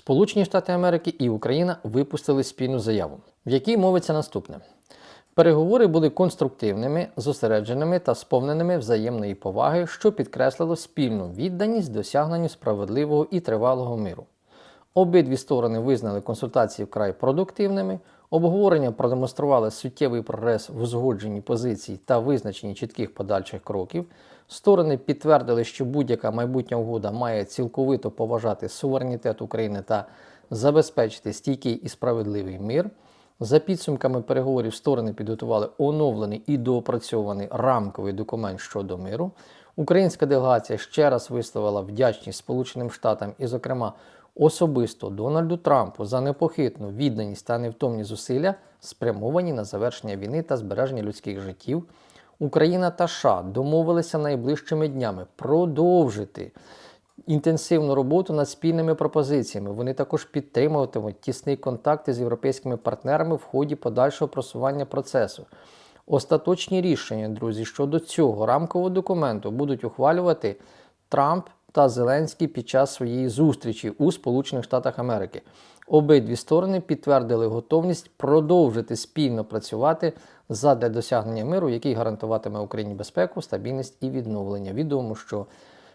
Сполучені Штати Америки і Україна випустили спільну заяву, в якій мовиться наступне. Переговори були конструктивними, зосередженими та сповненими взаємної поваги, що підкреслило спільну відданість досягненню справедливого і тривалого миру. Обидві сторони визнали консультації вкрай продуктивними, обговорення продемонстрували суттєвий прогрес в узгодженні позицій та визначенні чітких подальших кроків. Сторони підтвердили, що будь-яка майбутня угода має цілковито поважати суверенітет України та забезпечити стійкий і справедливий мир. За підсумками переговорів сторони підготували оновлений і доопрацьований рамковий документ щодо миру. Українська делегація ще раз висловила вдячність Сполученим Штатам і, зокрема, особисто Дональду Трампу за непохитну відданість та невтомні зусилля, спрямовані на завершення війни та збереження людських життів. Україна та США домовилися найближчими днями продовжити інтенсивну роботу над спільними пропозиціями. Вони також підтримуватимуть тісний контакт з європейськими партнерами в ході подальшого просування процесу. Остаточні рішення, друзі, щодо цього рамкового документу будуть ухвалювати Трамп та Зеленський під час своєї зустрічі у Сполучених Штатах Америки. Обидві сторони підтвердили готовність продовжити спільно працювати задля досягнення миру, який гарантуватиме Україні безпеку, стабільність і відновлення. Відомо, що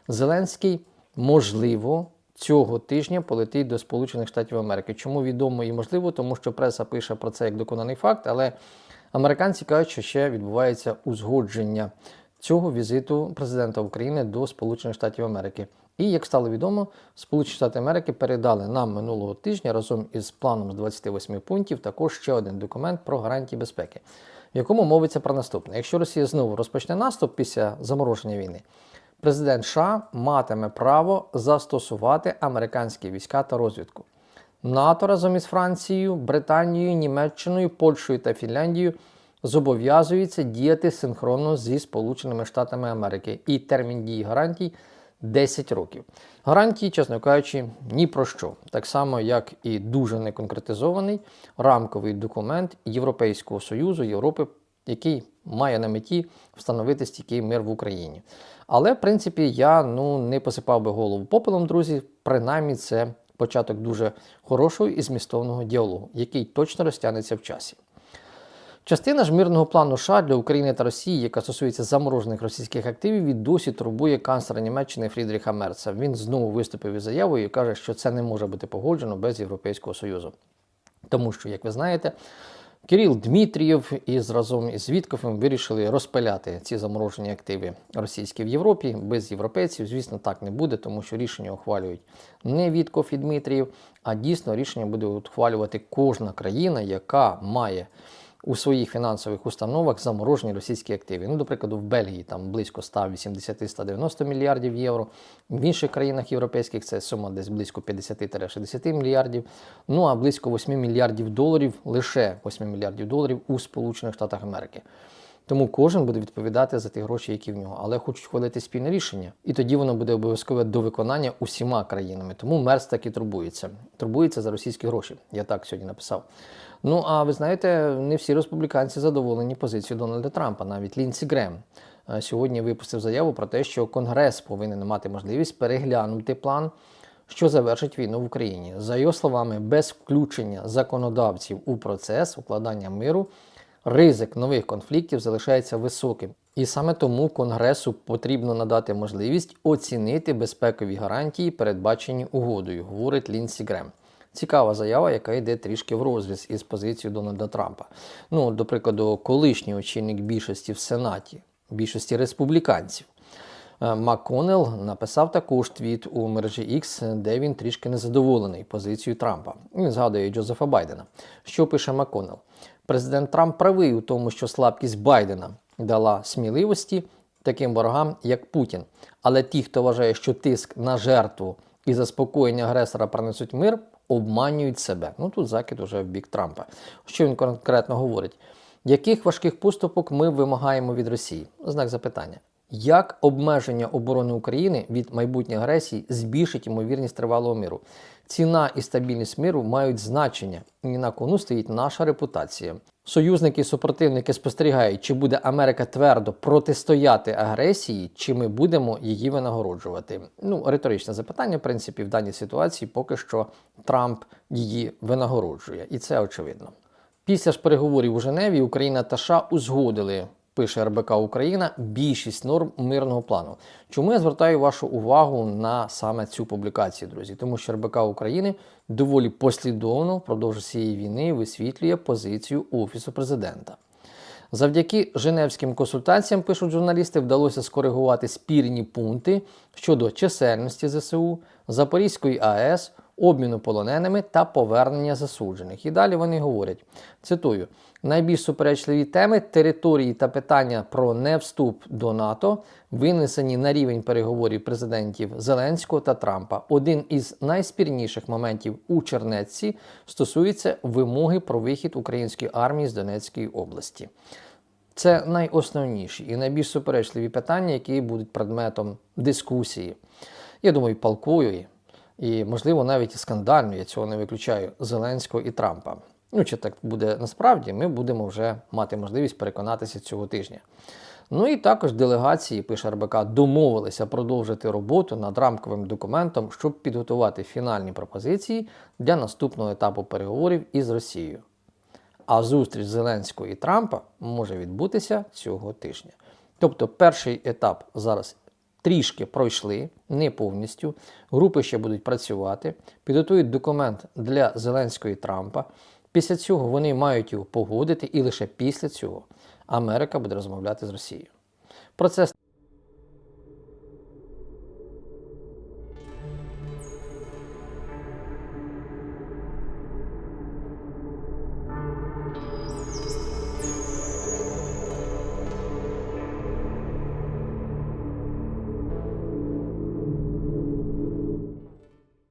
Зеленський можливо цього тижня полетить до Сполучених Штатів Америки. Чому відомо і можливо? Тому що преса пише про це як доконаний факт, але американці кажуть, що ще відбувається узгодження цього візиту президента України до Сполучених Штатів Америки. І як стало відомо, Сполучені Штати Америки передали нам минулого тижня разом із планом з 28 пунктів також ще один документ про гарантії безпеки, в якому мовиться про наступне: якщо Росія знову розпочне наступ після замороження війни, президент США матиме право застосувати американські війська та розвідку. НАТО разом із Францією, Британією, Німеччиною, Польщею та Фінляндією зобов'язується діяти синхронно зі Сполученими Штатами Америки і термін дії гарантій 10 років. Гарантії, чесно кажучи, ні про що. Так само, як і дуже неконкретизований рамковий документ Європейського Союзу Європи, який має на меті встановити стійкий мир в Україні. Але, в принципі, я ну, не посипав би голову попелом, друзі. Принаймні, це початок дуже хорошого і змістовного діалогу, який точно розтягнеться в часі. Частина ж мирного плану США для України та Росії, яка стосується заморожених російських активів, і досі турбує канцлера Німеччини Фрідріха Мерца. Він знову виступив із заявою і каже, що це не може бути погоджено без Європейського Союзу. Тому що, як ви знаєте, Кирил Дмитрієв із разом із Вітковим вирішили розпиляти ці заморожені активи російські в Європі без європейців. Звісно, так не буде, тому що рішення ухвалюють не Вітков і Дмитрієв, а дійсно рішення буде ухвалювати кожна країна, яка має у своїх фінансових установах заморожені російські активи. Ну, до прикладу, в Бельгії там близько 180-190 мільярдів євро. В інших країнах європейських це сума десь близько 50-60 мільярдів. Ну а близько 8 мільярдів доларів, лише 8 мільярдів доларів у Сполучених Штатах Америки. Тому кожен буде відповідати за ті гроші, які в нього, але хочуть хвалити спільне рішення. І тоді воно буде обов'язкове до виконання усіма країнами. Тому Мерс так і турбується. Турбується за російські гроші. Я так сьогодні написав. Ну а ви знаєте, не всі республіканці задоволені позицією Дональда Трампа, навіть Лінсі Грем. е, Сьогодні випустив заяву про те, що Конгрес повинен мати можливість переглянути план, що завершить війну в Україні. За його словами, без включення законодавців у процес укладання миру ризик нових конфліктів залишається високим. І саме тому Конгресу потрібно надати можливість оцінити безпекові гарантії, передбачені угодою, говорить Лінсі Грем. Цікава заява, яка йде трішки в розріз із позицією Дональда Трампа. Ну, до прикладу, колишній очільник більшості в Сенаті, більшості республіканців. Е, МакКоннелл написав також твіт у мережі X, де він трішки незадоволений позицією Трампа. Він згадує Джозефа Байдена. Що пише МакКоннелл? Президент Трамп правий у тому, що слабкість Байдена дала сміливості таким ворогам, як Путін. Але ті, хто вважає, що тиск на жертву і заспокоєння агресора принесуть мир, обманюють себе. Ну тут закид уже в бік Трампа. Що він конкретно говорить? Яких важких поступок ми вимагаємо від Росії? Знак запитання. Як обмеження оборони України від майбутньої агресії збільшить ймовірність тривалого миру? Ціна і стабільність миру мають значення, і на кону стоїть наша репутація. Союзники і супротивники спостерігають, чи буде Америка твердо протистояти агресії, чи ми будемо її винагороджувати. Ну, риторичне запитання, в принципі, в даній ситуації поки що Трамп її винагороджує, і це очевидно. Після ж переговорів у Женеві Україна та США узгодили, пише РБК Україна, більшість норм мирного плану. Чому я звертаю вашу увагу на саме цю публікацію, друзі? Тому що РБК України доволі послідовно впродовж цієї війни висвітлює позицію Офісу президента. Завдяки Женевським консультаціям, пишуть журналісти, вдалося скоригувати спірні пункти щодо чисельності ЗСУ, Запорізької АЕС, обміну полоненими та повернення засуджених. І далі вони говорять: цитую: найбільш суперечливі теми території та питання про невступ до НАТО винесені на рівень переговорів президентів Зеленського та Трампа. Один із найспірніших моментів у Чернецці стосується вимоги про вихід української армії з Донецької області. Це найосновніші і найбільш суперечливі питання, які будуть предметом дискусії. Я думаю, палкої і, можливо, навіть і скандальної, я цього не виключаю, Зеленського і Трампа. Ну, чи так буде насправді, ми будемо вже мати можливість переконатися цього тижня. Ну і також делегації, пише РБК, домовилися продовжити роботу над рамковим документом, щоб підготувати фінальні пропозиції для наступного етапу переговорів із Росією. А зустріч Зеленського і Трампа може відбутися цього тижня. Тобто, перший етап зараз трішки пройшли, не повністю. Групи ще будуть працювати, підготують документ для Зеленського і Трампа. Після цього вони мають його погодити, і лише після цього Америка буде розмовляти з Росією. Процес